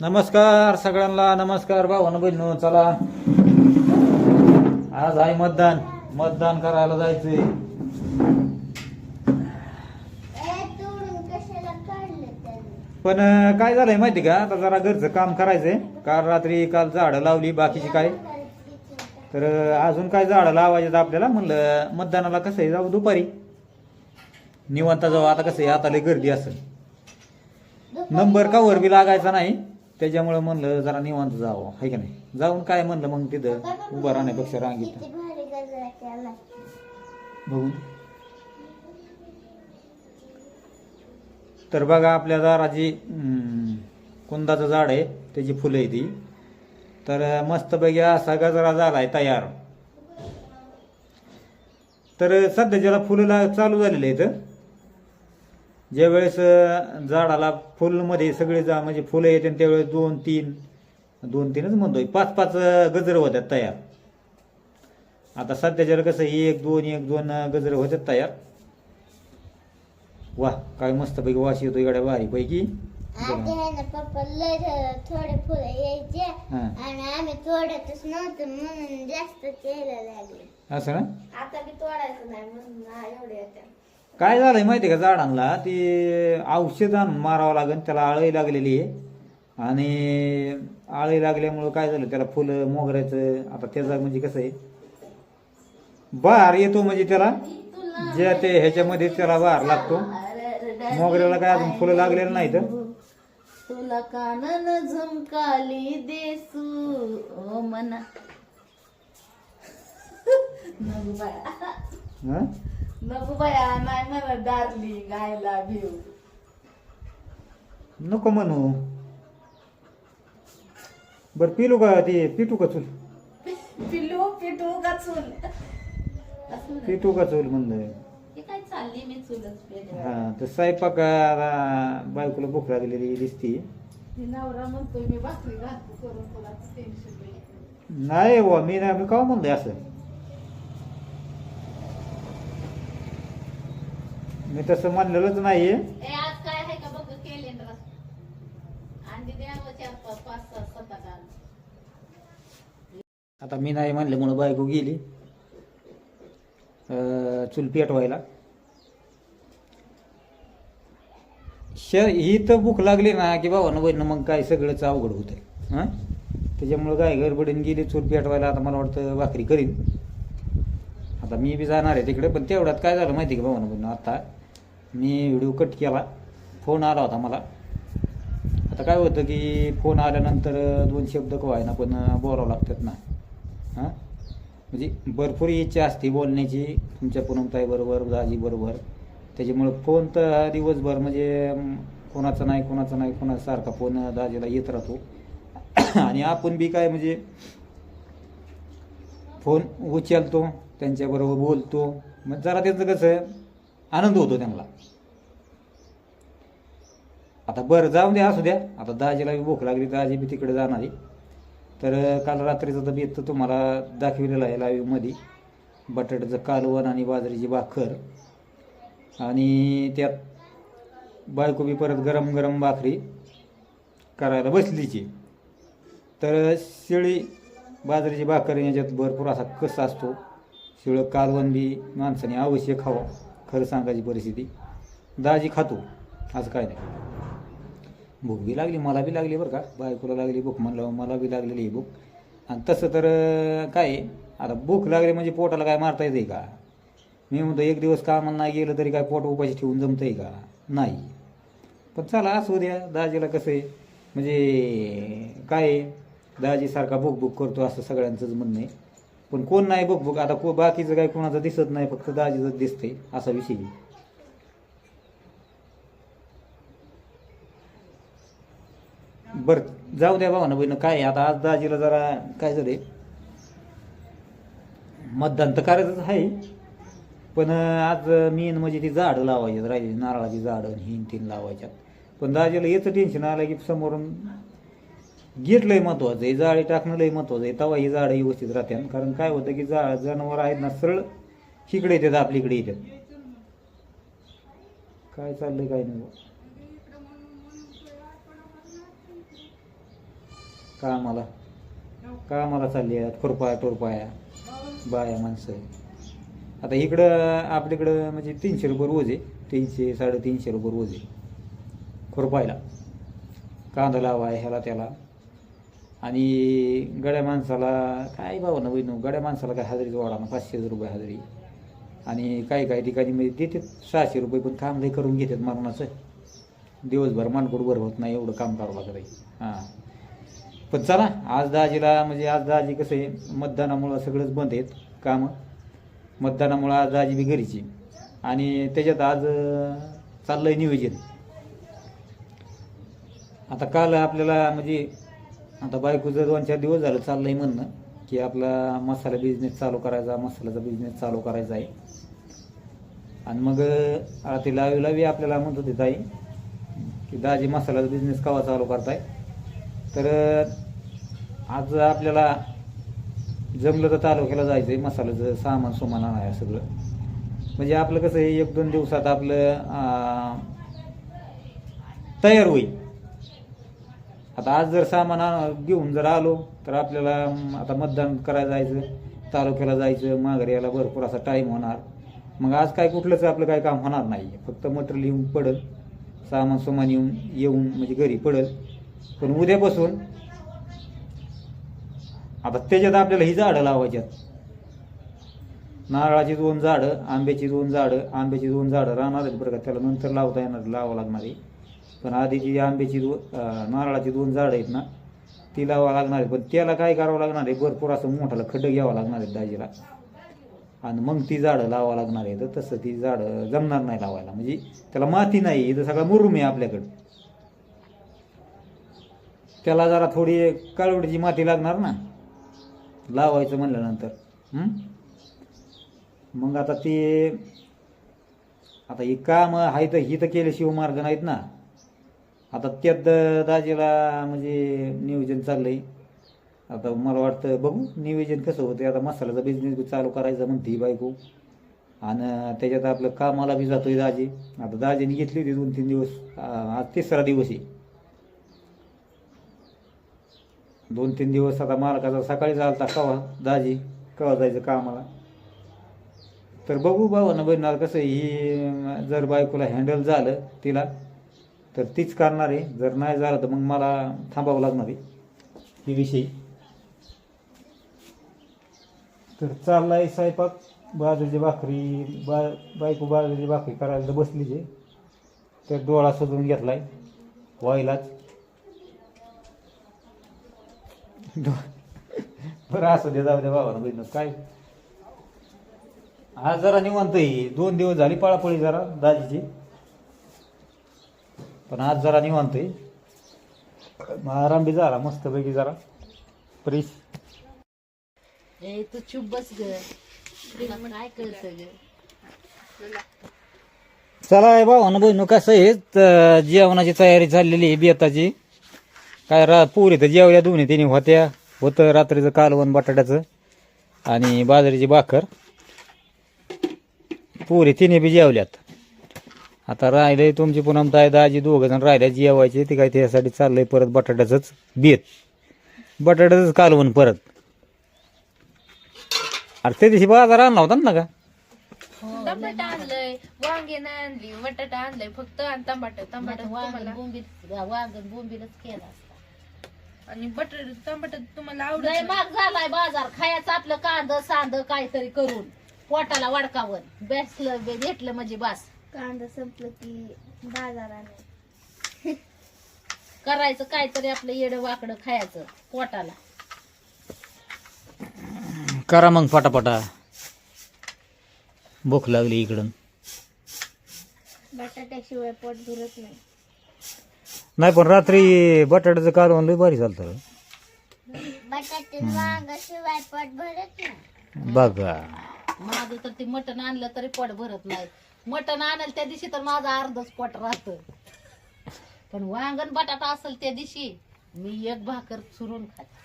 नमस्कार सगळ्यांना नमस्कार भावानं बहिणू चला. आज आहे मतदान. मतदान करायला जायचंय. पण काय झालंय माहिती का? आता जरा घरचं काम करायचंय. काल रात्री काल झाडं लावली बाकीची काय. तर अजून काय झाडं लावायचं आपल्याला? म्हणलं मतदानाला कसं आहे? जाऊ दुपारी. निवांत जाऊ. आता कसं आहे? आता लय गर्दी असेल. नंबर कवर बी लागायचा नाही. त्याच्यामुळे म्हणलं जरा निवांत जावं आहे का नाही? जाऊन काय म्हणलं मग तिथं उभं राहण्यापेक्षा रांगीत? बघून. तर बघा आपल्या दाराची कुंदाचं झाड आहे त्याची फुलं आहे ती. तर मस्तपैकी असा गजरा झालाय तयार. तर सध्या ज्याला फुलं ला चालू झालेले आहेत ज्या वेळेस अं, झाडाला फुलमध्ये सगळे जा म्हणजे फुलं येते त्यावेळेस दोन तीन दोन तीनच म्हणतोय. पाच पाच गजर होत्यात तयार. आता सध्याच्याला कसं एक दोन एक दोन गजर होतात तयार. वा काय मस्तपैकी वास येतो इकडे भारी पैकी आधी आहे ना पप्पा लय थोडे फुलं यायचे. आणि आम्ही तोडतच नव्हतं म्हणून जास्त केलं लागले. असं ना? आता तोडायचं नाही म्हणून एवढे काय झालंय माहिती का झाडांना? ते औषध आणून मारावं लागेल त्याला आळी लागलेली आहे. आणि आळी लागल्यामुळं काय झालं त्याला फुलं मोगऱ्याचं आता त्याचा म्हणजे कसं आहे? बहार येतो म्हणजे त्याला जे ते ह्याच्यामध्ये त्याला बहार लागतो. मोगऱ्याला काय अजून फुलं लागलेलं नाही तर तुला कानन झुमकाली देसू ओ मना. नको बाया हं? नको बाया नाही मला डार्लिंग आय लव्ह यू नको म्हणू. बर पिलू का ते पिटू का चूल? पिलू पिटू का चूल? असं. पिटू का चूल म्हणलं? हे काय चालली मी चुलच पेले हा तर स्वयंपाकाला बायकोला भूक लागलेली दिसती. मी नवरा म्हणतोय मी भाकरी घालतो करून तुला टेन्शन नाही. बुवा मी नाही मी का म्हणलंय असं? मी तसं म्हणलेलंच नाहीये. ए आज काय आहे का बघ केलेंद्र अंडी द्यावं चार पाच पाच सहा सात आठ अंडी. आता मी नाही म्हणल्यामुळं बायको गेली. अं, चूल पेटवायला. श ही तर भूक लागली ना की बाबा ना बहिणं मग काय सगळंच अवघड होतं हां? त्याच्यामुळं काय गडबडीने गेली चूल पेटवायला आता मला वाटतं भाकरी करीन. आता मी बी जाणार आहे तिकडे पण तेवढ्यात काय झालं माहिती का भावानं बहिणं आता मी व्हिडिओ कट केला. फोन आला होता मला. आता काय होतं की फोन आल्यानंतर दोन शब्द कवाय पण बोलावं लागतात ना. हां? म्हणजे भरपूर इच्छा असते बोलण्याची तुमच्या पुनमताईबरोबर दाजीबरोबर त्याच्यामुळं फोन तर दिवसभर म्हणजे कोणाचा नाही कोणाचा नाही कोणाचा सारखा फोन दाजीला येत राहतो. आणि आपण बी काय म्हणजे फोन उचलतो त्यांच्याबरोबर बोलतो. मग जरा त्यांचं कसं आनंद होतो त्यांना. आता बरं जाऊन द्या असू द्या. आता दाजीला भूक लागली दाजी बी तिकडे जाणार आहे. तर काल रात्रीचं तर तुम्हाला दाखविलेलं आहे लाईव्हमध्ये बटाट्याचं कालवण आणि बाजरीची भाकर. आणि त्यात बायकोबी परत गरम गरम भाकरी करायला बसलीची. तर शिळी बाजरीची भाकर याच्यात भरपूर असा कसा असतो. शिळं कालवण बी माणसाने अवश्य खावं. खरं सांगायची परिस्थिती दाजी खातो आज काय नाही. भूक बी लागली मला बी लागली बरं का. बायकोला लागली भूक म्हणलं मला बी लागलेली आहे भूक. आणि तसं तर काय आहे, आता भूक लागली म्हणजे पोटाला काय मारता येते का? मी म्हणतो एक दिवस कामाला नाही गेलं तरी काय पोट उपाशी ठेवून आहे का? नाही. पण चला असू द्या दाजीला कसं आहे म्हणजे काय आहे, दाजीसारखा भूक भूक करतो असं सगळ्यांचंच म्हणणं आहे. पण कोण नाही बघ बघ आता को बाकीचं काय कोणाचं दिसत नाही फक्त दाजीचं दिसते असा विषय आहे. बर जाऊ द्या भावना ना बहिण काय आता आज दाजीला जरा काय झालंय? मतदान तर करायचंच आहे पण आज मेन म्हणजे ती झाडं लावायची राहिली नारळाची झाडं हिन तीन लावायच्यात. पण दाजीला याचं टेन्शन आलं की समोरून गेट लय महत्वाचं आहे जाळी टाकणं लय महत्वाचं आहे. तेव्हा ही झाडं व्यवस्थित राहतात कारण काय होतं की जा जनावर आहेत ना सरळ इकडे येतात आपलीकडे येतात. काय चाललंय काय नाही बुवा. कामाला. कामाला चालली आहेत खुरपाया टोरपाया बाया माणसं. आता इकडं आपल्याकडं म्हणजे तीनशे रुपये रोज आहे. तीनशे साडेतीनशे रुपये रोज आहे. खुरपायला. कांदा लावाय ह्याला त्याला. आणि गड्या माणसाला काय भाव ना बहिणू गड्या माणसाला काय हजेरीच वाढा ना पाचशे रुपये हजेरी. आणि काही काही ठिकाणी म्हणजे देतात सहाशे रुपये पण काम लई करून घेतात मरणाचं. दिवसभर मानकोड बरं होत नाही एवढं काम करावं लागत आहे हां. पण चला आज दाजीला म्हणजे आज दाजी कसं आहे मतदानामुळं सगळंच बंद आहेत कामं. मतदानामुळं आज दाजी बी घरीची आणि त्याच्यात आज चाललं आहे नियोजन. आता काल आपल्याला म्हणजे आता बायकोचं दोन चार दिवस झालं चाललंय म्हणणं की आपला मसाला बिझनेस चालू करायचा मसाल्याचा बिझनेस चालू करायचा आहे. आणि मग आता ते लावी लावी आपल्याला म्हणत होते ताई की दाजी मसाल्याचा बिझनेस केव्हा चालू करताय? तर आज आपल्याला जमलं तर तालुक्याला जायचं आहे मसाल्याचं सामान सुमान आणाय सगळं. म्हणजे आपलं कसं आहे एक दोन दिवसात आपलं तयार होईल. आता आज जर सामान आण- घेऊन जर आलो तर आपल्याला आता मतदान करायला जायचं तालुक्याला जायचं माघारी यायला भरपूर असा टाईम होणार. मग आज काय कुठलंच आपलं काय काम होणार नाही. फक्त मटेरियल येऊन पडल सामान सुमान येऊन येऊन म्हणजे घरी पडल. पण उद्यापासून आता त्याच्यात आपल्याला ही झाडं लावायच्यात. नारळाची दोन झाडं आंब्याची दोन झाडं आंब्याची दोन झाडं राहणार आहेत बरं का. त्याला नंतर लावता येणार लावावं लागणार आहे. पण आधी जी आंब्याची दोन नारळाची दोन झाडं आहेत ना ती लावा लागणार आहे पण त्याला काय करावं लागणार आहे? भरपूर असं मोठाला खड्डं घ्यावं लागणार आहे दाजीला. आणि मग ती झाडं लावावं लागणार आहे तर तसं ती झाडं जमणार नाही लावायला. म्हणजे त्याला माती नाही. इथं सगळा मुरुम आहे आपल्याकडं. त्याला जरा थोडी काळवडीची माती लागणार ना? लावायचं म्हणल्यानंतर. मग आता ते आता ही काम आहे तर ही तर केल्याशिवाय मार्ग नाहीत ना? आता त्यात दाजीला म्हणजे नियोजन चाललंय. आता मला वाटतं बघू नियोजन कसं होतं आता मसाल्याचा बिझनेस चालू करायचा म्हणते ही बायको. आणि त्याच्यात आपलं कामाला बी जातोय दाजी. आता दाजीने घेतली होती दोन तीन दिवस. आज तिसरा दिवस आहे. दोन तीन दिवस आता मालकाचा सकाळी चालता कवा दाजी कवा जायचं कामाला. तर बघू भाऊ ना बघणार कसं आहे, ही जर बायकोला हँडल झालं तिला तर तीच करणार आहे. जर नाही झालं तर मग मला थांबावं लागणार आहे. ही विषयी. तर चाललाय स्वयंपाक. बाजूची भाकरी बा बायको बाजूची भाकरी करायला तर बसलीच आहे. तर डोळा सजवून घेतलाय. व्हायलाच बरं असू दे जाऊ दे बाबा बहिण काय? आज जरा निवांत आहे. दोन दिवस झाली पळापळी जरा दाजीची. पण आज जरा निवांत आहे. आराम बी झाला मस्तपैकी जरा. प्रिस ए तू चुप बस ग. काय चला भाऊ बहिणू कसं आहे जेवणाची तयारी चाललेली आहे बेताची. काय रा पुरी तर जेवल्या दोन्ही तिने होत्या. होतं रात्रीचं कालवण बटाट्याचं आणि बाजरीची भाकर. पुरी तिने बी जेवल्यात. आता राहिले तुमची पुन्हा ताय दाजी दोघं जण राहिले जेवायचे ते काय त्यासाठी चाललंय परत बटाट्याचंच बेत. बटाट्याचंच कालवण परत. अरे त्या दिवशी बाजार आणला होता ना का? टमाटा आणलंय वांगे नाही आणली बटाटा आणलंय फक्त आणि टमाटर टमाटर वांगण तुम्हाला. बोंबील वांगण बोंबीलच केला असता. आणि बटर टमाटर तुम्हाला लय आवडत महाग झालाय बाजार खायचं आपलं कांद सांद काहीतरी करून पोटाला वडकावर बेसलं भेटलं म्हणजे बास. कांदा संपलं की बाजाराने. करायचं काहीतरी आपलं येडं वाकडं खायचं पोटाला. करा मग पटापटा. भूक लागली इकडून. बटाट्याशिवाय पोट भरत नाही. नाही पण रात्री बटाट्याचं कालवण लय भारी चालतं रे. बटाटे वांगाशिवाय पोट भरत नाही. बघा. माझं तर ते मटण आणलं तरी पोट भरत नाही. मटण आणलं त्या दिवशी तर माझं अर्धच पोट राहत. पण वांगण बटाटा असेल त्या दिवशी मी एक भाकर चुरून खाते.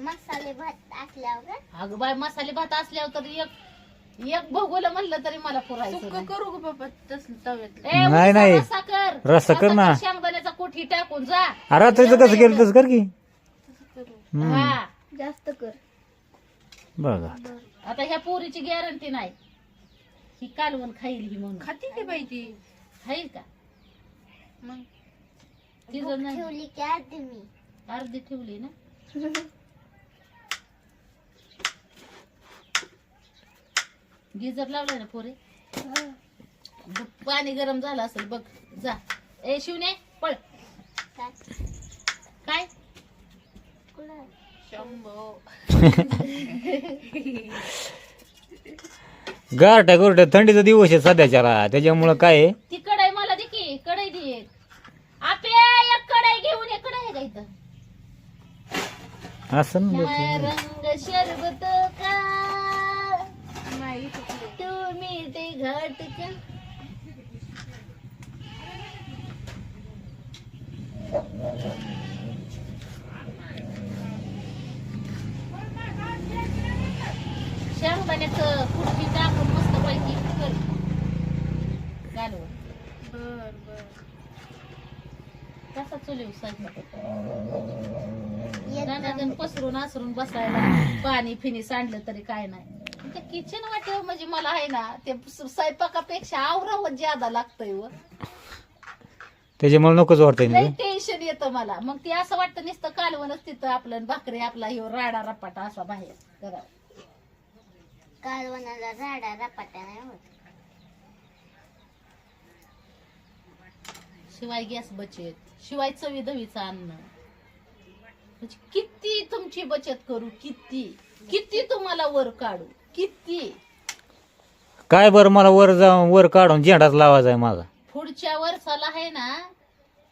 मसाले भात असल्यावर अगं बाय मसाले भात असल्यावर तर एक एक भोगवलं म्हणलं तरी मला पुरायचं सुक्क नाही. करू ग बाबा तसलं तव्यात ए, नाही, उडीचा नाही. रस्सा कर रस्सा कर ना. शेंगदाण्याचा कुठी टाकून जा. रात्रीचं कसं केलं तसं कर की. हा. जास्त कर. बघा आता. ह्या पोरीची गॅरंटी नाही. ही कालवण खाईल ही म्हणून. खाती की बाई ती? खाईल का? मग. तिचं नाही ठेवली की आधी मी. अर्धी ठेवली ना? गिजर लावलाय ना पोरे? बघ, पाणी गरम झालं असेल बघ. जा. ए शिवने पळ. काय? काय? गारट्या गोरट्या थंडीचा दिवस आहे सध्याच्याला त्याच्यामुळं काय आहे? ती कढाई मला दे की कढाई दे. एक. आपे एक कढाई घेऊन ये कढाई आहे का इथं? असं ना क्या लोकं. रंग शरबत का तुम्ही ते घाट का शेंगदाण्याचं कुठली टाकून मस्त पैकी कर. घालून बर बर. कसा चुलीव स्वयंपाक एक रानातून पसरून आसरून बसायला पाणी फिनी सांडलं तरी काय नाही. ते किचन वाटेव म्हणजे मला आहे ना ते स्वयंपाकापेक्षा आवरावं ज्यादा लागतंय व. त्याच्यामुळे नकोच वाटतंय. टेन्शन येतं मला. मग ते असं वाटतं नुसतं कालवणच तिथं आपलं भाकरी आपला ह्यो राडा रपाटा असा बाहेर करा कालवणाला झाडा रपाट्या नाही होत. शिवाय गॅस बचत शिवाय चवी दवीचं अन्न. म्हणजे किती तुमची बचत करू? किती? किती तुम्हाला वर काढू? किती? काय बरं मला वर जाऊन वर काढून झेंडाच लावायचा आहे माझा. पुढच्या वर्षाला आहे ना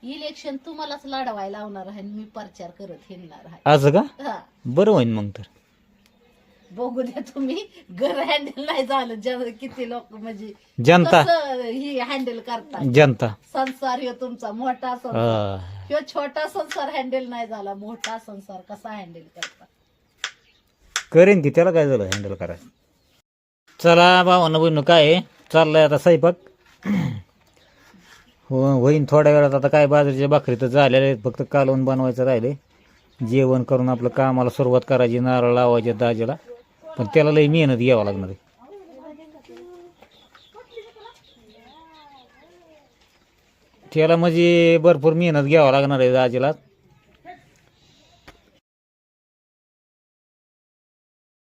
इलेक्शन तुम्हालाच लढवायला लावणार आहे आणि मी प्रचार करत हिंडणार आहे. असं का? हा. बरं होईन मग तर. बघू द्या तुम्ही घर हँडल नाही झालं ज्या- किती लोक म्हणजे जनता. कसं ही हँडल करता जनता. संसार ह्यो तुमचा मोठा संसार. हा. ह्यो छोटा संसार हँडल नाही झाला मोठा संसार कसा हँडल करता? करेन की त्याला काय झालं हँडल करायचं चला भावानं बहिण काय आहे? चाललंय आता स्वयंपाक. हो होईन थोड्या वेळात. आता काय बाजरीच्या भाकरी तर झालेल्या आहेत फक्त कालवून बनवायचं राहिले. जेवण करून आपलं कामाला सुरुवात करायची नारळ लावायचे दाजेला. पण त्याला लई मेहनत घ्यावं लागणार आहे. त्याला म्हणजे भरपूर मेहनत घ्यावं लागणार आहे दाजेला.